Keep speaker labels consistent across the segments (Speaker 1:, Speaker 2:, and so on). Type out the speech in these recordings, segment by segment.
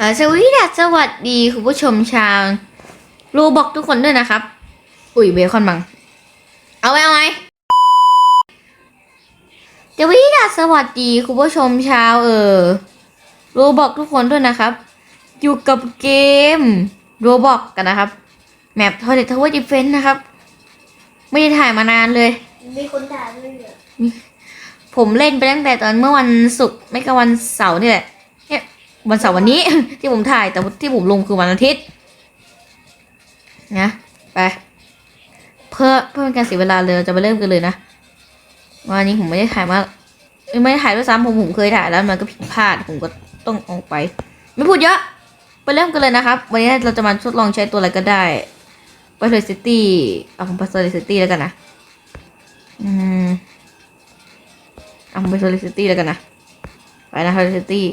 Speaker 1: เอ่อสวัสดีค่ะสวัสดีคุณผู้ชมชาวรูบอกทุกคนด้วยนะครับ อุ้ยเบคอนบัง เอาไว้เอาไว้สวัสดีค่ะสวัสดีคุณผู้ชมชาวเออรูบอกทุกคนด้วยนะครับ อยู่กับเกมโรบอกกันนะครับ แมปทอยเด็ดทาวเวอร์ดิเฟนนะครับ ไม่ได้ถ่ายมานานเลย
Speaker 2: มีคนด่าด้วยเหรอ
Speaker 1: ผมเล่นไปตั้งแต่ตอนเมื่อวันศุกร์ไม่ก็วันเสาร์นี่แหละเนี่ย วันเสาร์วันนี้ ที่ผมถ่ายแต่ที่ผมลงคือวันอาทิตย์นะไปเพื่อเพื่อเป็นการเสียเวลาเลยเราจะไปเริ่มกันเลยนะวันนี้ผมไม่ได้ถ่ายมาไม่ได้ถ่ายด้วยซ้ำผมผมเคยถ่ายแล้วมันก็ผิดพลาดผมก็ต้องออกไป ไม่พูดเยอะ ไปเริ่มกันเลยนะครับ วันนี้เราจะมาทดลองใช้ตัวอะไรก็ได้ไปเลยซิตี้เอาผมไปเลยซิตี้แล้วกันนะอืมเอาผมไปโซลิซิตี้แล้วกันนะไปนะโซลิซิตี้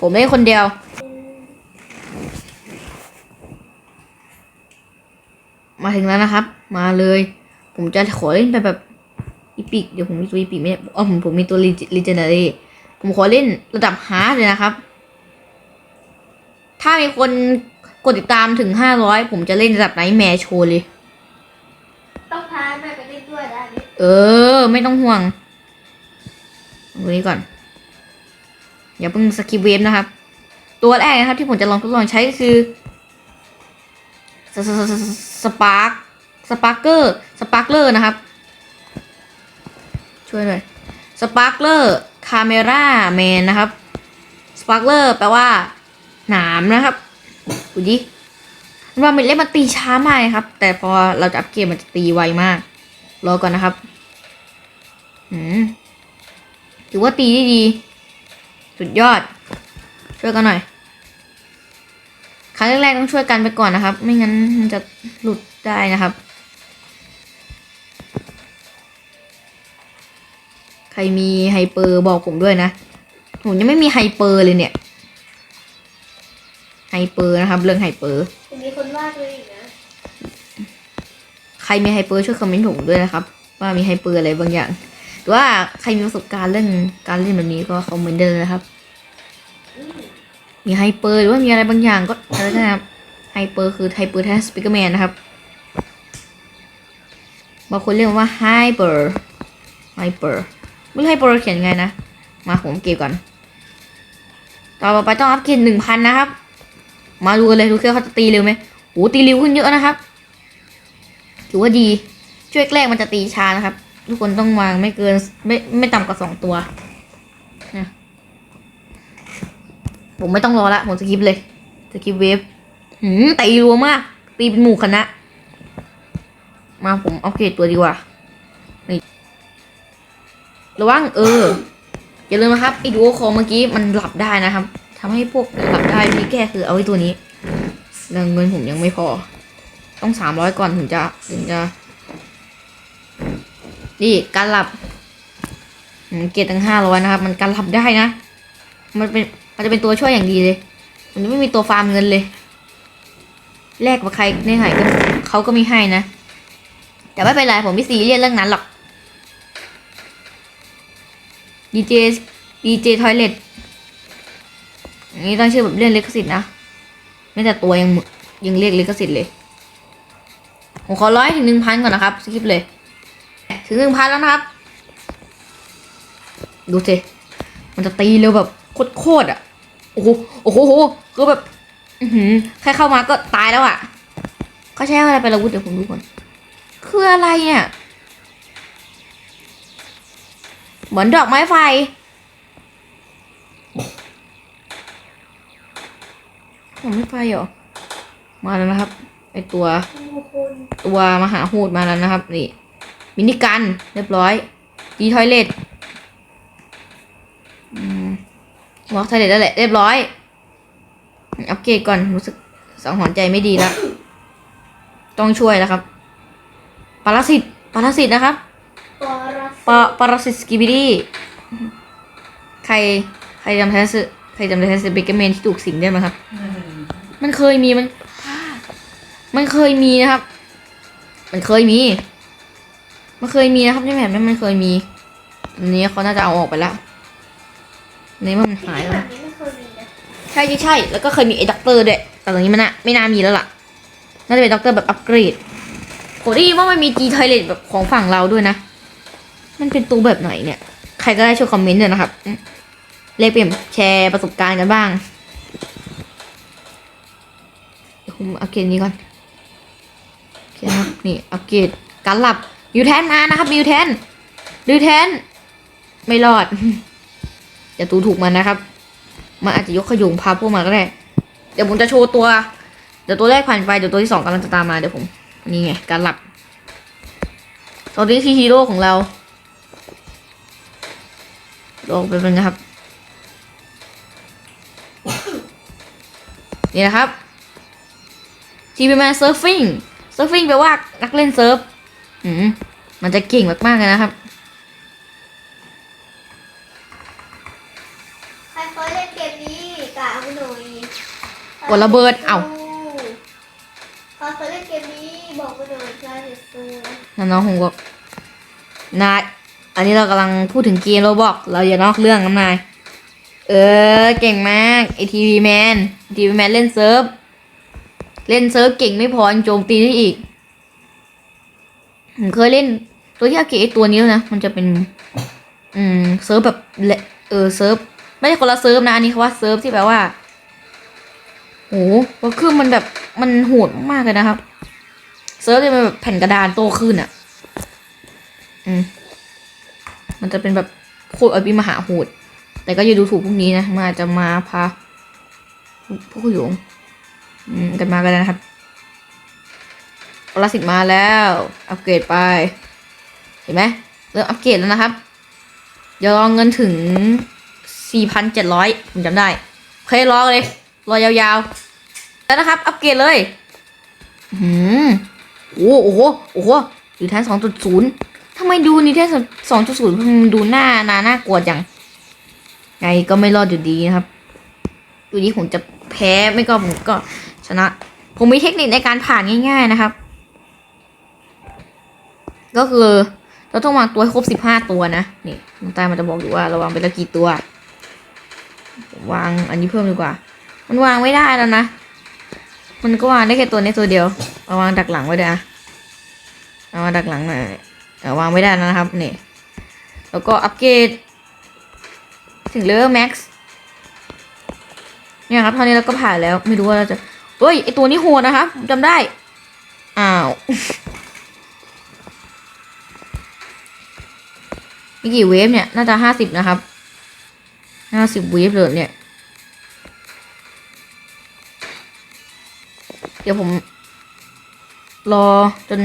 Speaker 1: ผมเล่นคนเดียว มาถึงแล้วนะครับ มาเลย ผมจะขอเล่นไปแบบอีพิกเดี๋ยวผมมีตัวอีพิกไม่ได้อ๋อผมผมมีตัวลีเจนเนอรี่ผมขอเล่นระดับฮาร์ดเลยนะครับ ถ้ามีคนกดติดตามถึงห้าร้อยผมจะเล่นระดับไนท์แมร์โชว์เลย
Speaker 2: ต้องพาแม่ไปเล่นด้วยนะอันนี้
Speaker 1: เออ ไม่ต้องห่วงเอาตัวนี้ก่อน อย่าเพิ่งสกิปเวฟนะครับ ตัวแรกนะครับที่ผมจะลองทดลองใช้ก็คือสสสสสปาร์คสปาร์เกอร์สปาร์เลอร์นะครับ ช่วยหน่อยสปาร์เลอร์คาเมราแมนนะครับสปาร์เลอร์แปลว่า หนามนะครับดูดิว่ามันเล่นมันตีช้ามากนะครับ แต่พอเราจะอัพเกมมันจะตีไวมาก รอก่อนนะครับ อืมถือว่าตีได้ดี สุดยอด ช่วยกันหน่อยครั้งแรกๆต้องช่วยกันไปก่อนนะครับ ไม่งั้นมันจะหลุดได้นะครับ ใครมีไฮเปอร์บอกผมด้วยนะผมยังไม่มีไฮเปอร์เลยเนี่ยไฮเปอร์นะครับ เรื่องไฮเปอร์
Speaker 2: จะมีคนว่าด้วยอีกนะ
Speaker 1: ใครมีไฮเปอร์ช่วยคอมเมนต์ผมด้วยนะครับ ว่ามีไฮเปอร์อะไรบางอย่าง หรือว่าใครมีประสบการณ์เรื่องการเล่นแบบนี้ก็คอมเมนต์ได้เลยนะครับ
Speaker 2: อืม
Speaker 1: มีไฮเปอร์หรือว่ามีอะไรบางอย่างก็อะไรก็ได้นะครับไฮเปอร์คือไฮเปอร์แทนสปิเกอร์แมนนะครับบางคนเรียกว่าไฮเปอร์ไฮเปอร์ไม่รู้ไฮเปอร์เขียนไงนะ มาผมเก็บก่อน ต่อไปต้องอัพเกรดหนึ่งพันนะครับ มาดูกันเลยดูเครื่องเขาจะตีเร็วไหมโอ้ตีเร็วขึ้นเยอะนะครับ ถือว่าดีช่วยแกล้งมันจะตีช้านะครับ ทุกคนต้องวางไม่เกินไม่ไม่ต่ำกว่าสองตัวนะ ผมไม่ต้องรอละผมสกิปเลยสกิปเวฟหืมตีรัวมาก ตีเป็นหมู่คณะ มาผมเอาเกรดตัวดีกว่านี่ระวังเออ อย่าลืมนะครับไอ้ดูโอคอเมื่อกี้มันหลับได้นะครับทำให้พวกหลับได้วิธีแก้คือเอาไอ้ตัวนี้เรื่องเงินผมยังไม่พอ ต้องสามร้อยก่อนถึงจะถึงจะนี่การหลับเกรดตั้งห้าร้อยนะครับ มันการหลับได้นะ มันเป็น มันจะเป็นตัวช่วยอย่างดีเลย มันจะไม่มีตัวฟาร์มเงินเลย แลกกับใครในไหนก็เขาก็ไม่ให้นะ แต่ไม่เป็นไรผมไม่ซีเรียสเรื่องนั้นหรอกดีเจดีเจทอยเลตนี่ตั้งชื่อแบบเรียกลิขสิทธิ์นะไม่แต่ตัวยังยังเรียกลิขสิทธิ์เลย ผมขอร้อยถึงหนึ่งพันก่อนนะครับสกิปเลย ถึงหนึ่งพันแล้วนะครับ ดูสิมันจะตีเร็วแบบโคตรๆอะ โอ้โหโอ้โหโหคือแบบอือหือแค่เข้ามาก็ตายแล้วอะเขาใช้อะไรไปละวุธเดี๋ยวผมดูก่อนคืออะไรเนี่ยเหมือนดอกไม้ไฟ ดอกไม้ไฟเหรอ มาแล้วนะครับไอตัว
Speaker 2: มีคน
Speaker 1: ตัวมหาหูดมาแล้วนะครับนี่มินิกันเรียบร้อยดีทอยเลต วอล์กทอยเลตแล้วแหละเรียบร้อย อัปเกรดก่อนรู้สึกสังหรณ์ใจไม่ดีแล้ว ต้องช่วยแล้วครับปรสิตปรสิตนะครับ
Speaker 2: ปอรัส
Speaker 1: ปรปรสิตสกิบิดี้ใครใครจำแทสใครจำแทสเบเกอร์แมนที่ถูกสิงได้ไหมครับ มันเคยมีมัน มันเคยมีนะครับ มันเคยมี มันเคยมีนะครับในแบบนั้นมันเคยมีอันนี้เขาน่าจะเอาออกไปแล้ว อันนี้มันหาย
Speaker 2: แล้
Speaker 1: ว
Speaker 2: ไม่เคยมีนะ
Speaker 1: ใช่ใช่ใช่แล้วก็เคยมีไอ้ด็อกเตอร์ด้วย แต่ตอนนี้มันน่ะไม่น่ามีแล้วล่ะ น่าจะเป็นด็อกเตอร์แบบอัปเกรดผมได้ยินว่ามันมีจีทอยเลตแบบของฝั่งเราด้วยนะ มันเป็นตัวแบบไหนเนี่ย ใครก็ได้ช่วยคอมเมนต์ด้วยนะครับเลเปลี่ยนแชร์ประสบการณ์กันบ้างเดี๋ยวผมอัปเกรดนี้ก่อนโอเคครับนี่อัปเกรดการหลับยูแทนมานะครับยูแทนยูแทน ไม่รอด อย่าตูถูกมันนะครับ มันอาจจะยกขยุงพาพวกมาก็ได้ เดี๋ยวผมจะโชว์ตัว เดี๋ยวตัวแรกผ่านไปเดี๋ยวตัวที่สองกำลังจะตามมาเดี๋ยวผม นี่ไงการหลับตอนนี้คือฮีโร่ของเราลงไปเป็นนะครับ นี่นะครับทีวีแมนเซิร์ฟฟิ้งเซิร์ฟฟิ้งแปลว่านักเล่นเซิร์ฟอืมมันจะเก่งมากๆเลยนะครับ กดระเบิด เอ้า
Speaker 2: ใครเคยเล่นเกมนี้บอกมาหน่อยใครเห็นตัว
Speaker 1: แล้วน้องผมบอกนาย อันนี้เรากำลังพูดถึงเกมโรบอก เราอย่านอกเรื่องน้ำนาย เออ เก่งมากไอทีวีแมนทีวีแมนเล่นเซิร์ฟ เล่นเซิร์ฟเก่งไม่พอยังโจมตีได้อีกผมเคยเล่นตัวที่อาเกะไอตัวนี้แล้วนะ มันจะเป็น อืม เซิร์ฟแบบเลเออ เซิร์ฟ ไม่ใช่คนละเซิร์ฟนะ อันนี้เขาว่าเซิร์ฟที่แปลว่า โหว่าเครื่อมันแบบมันโหดมากเลยนะครับ เซิร์ฟจะเป็นแบบแผ่นกระดานโตขึ้นอะ อืม มันจะเป็นแบบโคตรอภิมหาโหด แต่ก็อย่าดูถูกพวกนี้นะมาจะมาพาพวกขโยงอืมกันมากันนะครับปรสิตมาแล้ว อัปเกรดไป เห็นไหมเริ่มอัปเกรดแล้วนะครับเดี๋ยวรอเงินถึง4,700ผมจำได้โอเครอเลย รอยาวๆ แล้วนะครับ อัปเกรดเลยอืมโอ้โห โอ้โหอยู่แทนสองจุดศูนย์ทำไมดูนี่แทนสองจุดศูนย์มันดูหน้านาน่ากลัวจัง ไงก็ไม่รอดอยู่ดีนะครับดูนี้ผมจะแพ้ไม่ก็ผมก็ชนะ ผมมีเทคนิคในการผ่านง่าย ๆนะครับ ก็คือเราต้องวางตัวให้ครบสิบห้าตัวนะ นี่น้องตามันจะบอกอยู่ว่าเราวางไปละกี่ตัว วางอันนี้เพิ่มดีกว่า มันวางไม่ได้แล้วนะ มันก็วางได้แค่ตัวนี้ตัวเดียว เอาวางดักหลังไว้ด้วยอะเอาวาดักหลังหน่อยเอาวางไม่ได้แล้วนะครับนี่ แล้วก็อัปเกรดถึงเลเวลแม็กซ์เนี่ยครับเท่านี้เราก็ผ่านแล้วไม่รู้ว่าเราจะเฮ้ยไอตัวนี้โหดนะครับจำได้ อ้าวมีกี่เวฟเนี่ย น่าจะห้าสิบนะครับห้าสิบเวฟเลยเนี่ย เดี๋ยวผม รอจน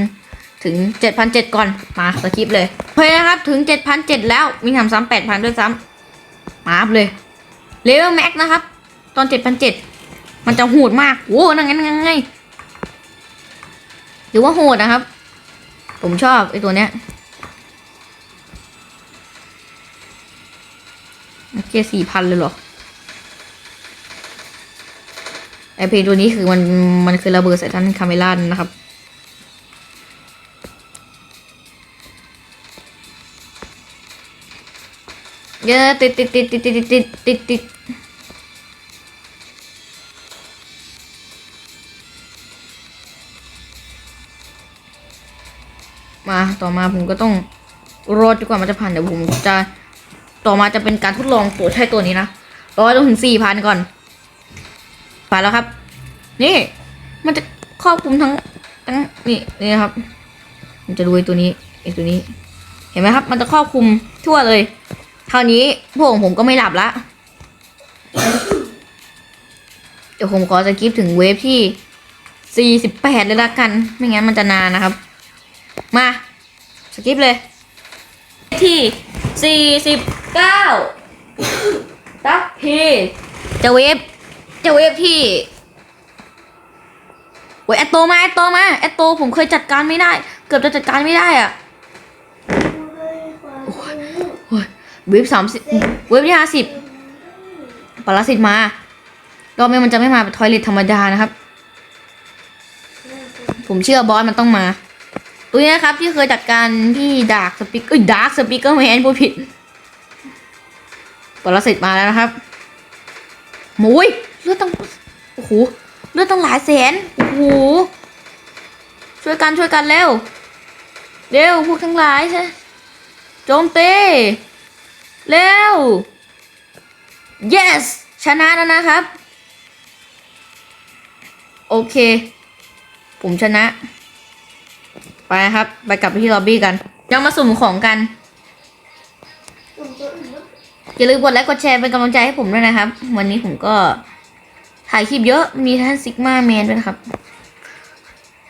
Speaker 1: ถึงเจ็ดพันเจ็ดก่อน มาสคริปเลยโอเคนะครับถึงเจ็ดพันเจ็ดแล้วมีทำซ้ำแปดพันด้วยซ้ำมาเลยเลเวลแม็กนะครับ ตอนเจ็ดพันเจ็ดมันจะโหดมากโอ้นั่งงั้นงั้นไงหรือว่าโหดนะครับ ผมชอบไอตัวเนี้ยโอเคสี่พันเลยเหรอ ไอเพลงตัวนี้คือมันมันคือระเบิดใส่ท่านคาเมล่านะครับเยอะติดติดติดติดติดติดติดติดมาต่อมาผมก็ต้องรอจนกว่ามันจะผ่านเดี๋ยวผมจะต่อมาจะเป็นการทดลองตัวใช้ตัวนี้นะรอจนถึงสี่พันก่อน ผ่าแล้วครับ นี่ มันจะครอบคลุมทั้งทั้งนี่นี่นะครับ มันจะดูไอตัวนี้ไอตัวนี้ เห็นไหมครับ มันจะครอบคลุมทั่วเลยคราวนี้พวกผมก็ไม่หลับละเดี๋ยวผมขอสกิปถึงเวฟที่ 48 เลยละกัน ไม่งั้นมันจะนานนะครับ มา สกิปเลย ที่ 49ตักพีจะเวฟ จะเวฟที่เว้ยแอตโตมาแอตโตมาแอตโตผมเคยจัดการไม่ได้ เกือบจะจัดการไม่ได้อะโอ้ยเวฟสามสิบเวฟที่ห้าสิบปรสิตมารอบนี้มันจะไม่มาเป็นทอยเลทธรรมดานะครับ ผมเชื่อบอสมันต้องมา ตัวนี้นะครับ ที่เคยจัดการที่ดาร์กสปิกเอ้ยดาร์กสปิกเกอร์แมนผู้ผิดปรสิตมาแล้วนะครับโมย เลือดตั้งโอ้โหเลือดตั้งหลายแสนโอ้โหช่วยกันช่วยกันเร็วเร็วพวกทั้งหลายใช่โจมตีเร็ว yes ชนะแล้วนะครับ โอเค ผมชนะ ไปครับ ไปกลับไปที่ล็อบบี้กันยังมาสุ่มของกัน
Speaker 2: อ
Speaker 1: ย่าลืมกดไลค์กดแชร์เป็นกำลังใจให้ผมด้วยนะครับ วันนี้ผมก็ ถ่ายคลิปเยอะมีท่านซิกมาแมนด้วยนครับ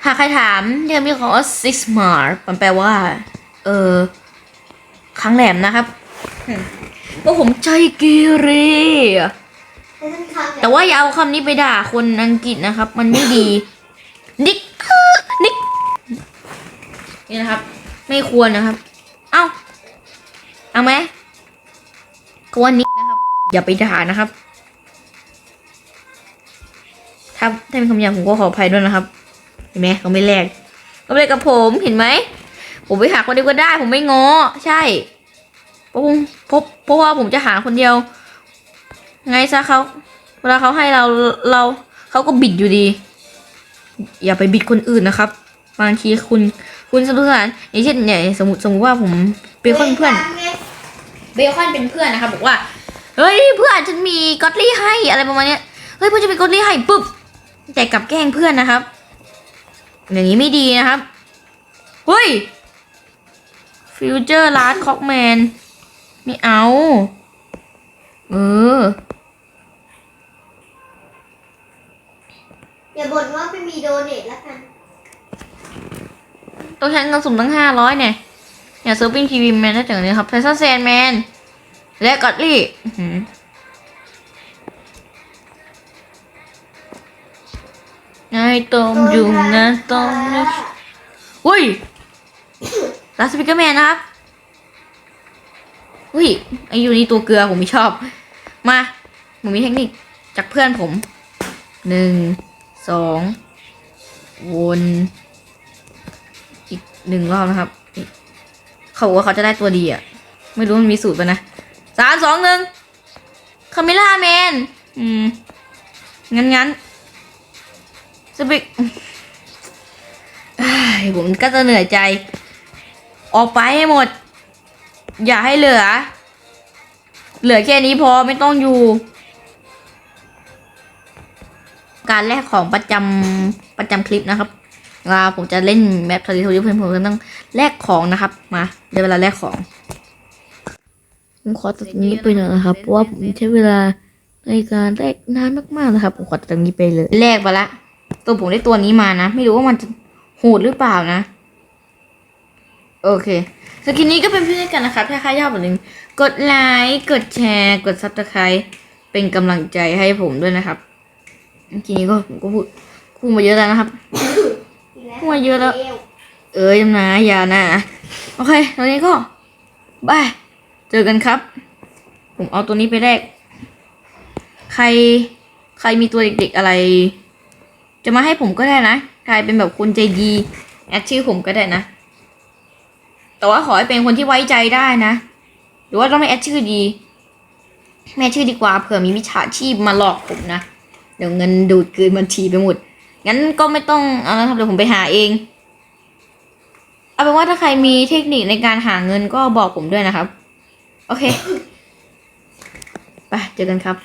Speaker 1: หากใครถามเนี่ยมีคำว่าซิกมาร์มันแปลว่า เออครั้งแหลมนะครับว่าผมใจเกเร
Speaker 2: แต่ท่านครั้งเนี่ย
Speaker 1: แต่ว่าอย่าเอาคำนี้ไปด่าคนอังกฤษนะครับ มันไม่ดี นิกนิกนี่นะครับ ไม่ควรนะครับ เอ้า เอาไหมก็ว่านิกนะครับ อย่าไปด่านะครับ ถ้าถ้าเป็นคำหยาบผมก็ขออภัยด้วยนะครับ เห็นไหมเขาไม่แลกเขาไม่แลกกับผมเห็นไหม ผมไปหาคนเดียวก็ได้ ผมไม่งอใช่เพราะผมเพราะเพราะว่าผมจะหาคนเดียว ไงซะเขาเวลาเขาให้เราเราเขาก็บิดอยู่ดี อย่าไปบิดคนอื่นนะครับ บางทีคุณคุณสนุกสนานอย่างเช่นเนี่ยสมมติสมมติว่าผมเบคอนเพื่อนเบคอนเป็นเพื่อนนะครับบอกว่าเฮ้ยเพื่อนฉันมีก็อตลี่ให้อะไรประมาณเนี้ยเฮ้ยเพื่อนจะมีก็อตลี่ให้ปุ๊บ แต่กลับแกล้งเพื่อนนะครับ อย่างนี้ไม่ดีนะครับเฮ้ยฟิวเจอร์ลาร์ดคอกแมนไม่เอา เออ
Speaker 2: อย่าบ่นว่าไม่มีโดเนทแล้วกัน
Speaker 1: ต้องใช้เงินสุ่มตั้งห้าร้อยเนี่ย อย่าซื้อปิ้งทีวีแมนได้จากนี้ครับไทซันแซนแมน และก็อตลี่ ต้มยุงนะต้มยุงอุ้ยลาสปิเกอร์แมนนะครับ อุ้ยไอยูนี่ตัวเกลือผมไม่ชอบ มาผมมีเทคนิคจากเพื่อนผม หนึ่ง สอง วนอีกหนึ่งรอบนะครับ เขาบอกว่าเขาจะได้ตัวดีอะ ไม่รู้มันมีสูตรปะนะสามสองหนึ่งคาเมล่าแมน อืม งั้นงั้น สปิกอ้ายผมก็จะเหนื่อยใจ ออกไปให้หมด อย่าให้เหลือ เหลือแค่นี้พอไม่ต้องอยู่ การแลกของประจำประจำคลิปนะครับเวลาผมจะเล่นแมปทะเลทวิเพื่อนผมต้องแลกของนะครับ มาเดี๋ยวเวลาแลกของผมขอตัดตรงนี้ไปหน่อยนะครับเพราะว่าผมใช้เวลาในการแลกนานมากๆนะครับ ผมขอตัดตรงนี้ไปเลยแลกไปละ ตัวผมได้ตัวนี้มานะ ไม่รู้ว่ามันจะโหดหรือเปล่านะ โอเคสกินนี้ก็เป็นเพื่อนกันนะครับถ้าใครชอบอย่าลืมกดไลค์กดแชร์กดซับสไครต์เป็นกำลังใจให้ผมด้วยนะครับทีนี้ก็ผมก็พูดพูดมาเยอะแล้วนะครับ
Speaker 2: อีกแล้ว
Speaker 1: หัวเยอะแล้ว
Speaker 2: เร็ว
Speaker 1: เอ้ยนะอย่านะโอเคตอนนี้ก็บายเจอกันครับ ผมเอาตัวนี้ไปแลกใครใครมีตัวเด็กๆอะไร จะมาให้ผมก็ได้นะใครเป็นแบบคนใจดีแอดชื่อผมก็ได้นะ แต่ว่าขอให้เป็นคนที่ไว้ใจได้นะ หรือว่าต้องไม่แอดชื่อดี แม่ชื่อดีกว่าเผื่อมีมิจฉาชีพมาหลอกผมนะ เดี๋ยวเงินดูดกลืนบัญชีไปหมด งั้นก็ไม่ต้องเอาละครับเดี๋ยวผมไปหาเอง เอาเป็นว่าถ้าใครมีเทคนิคในการหาเงินก็บอกผมด้วยนะครับ โอเค ไปเจอกันครับ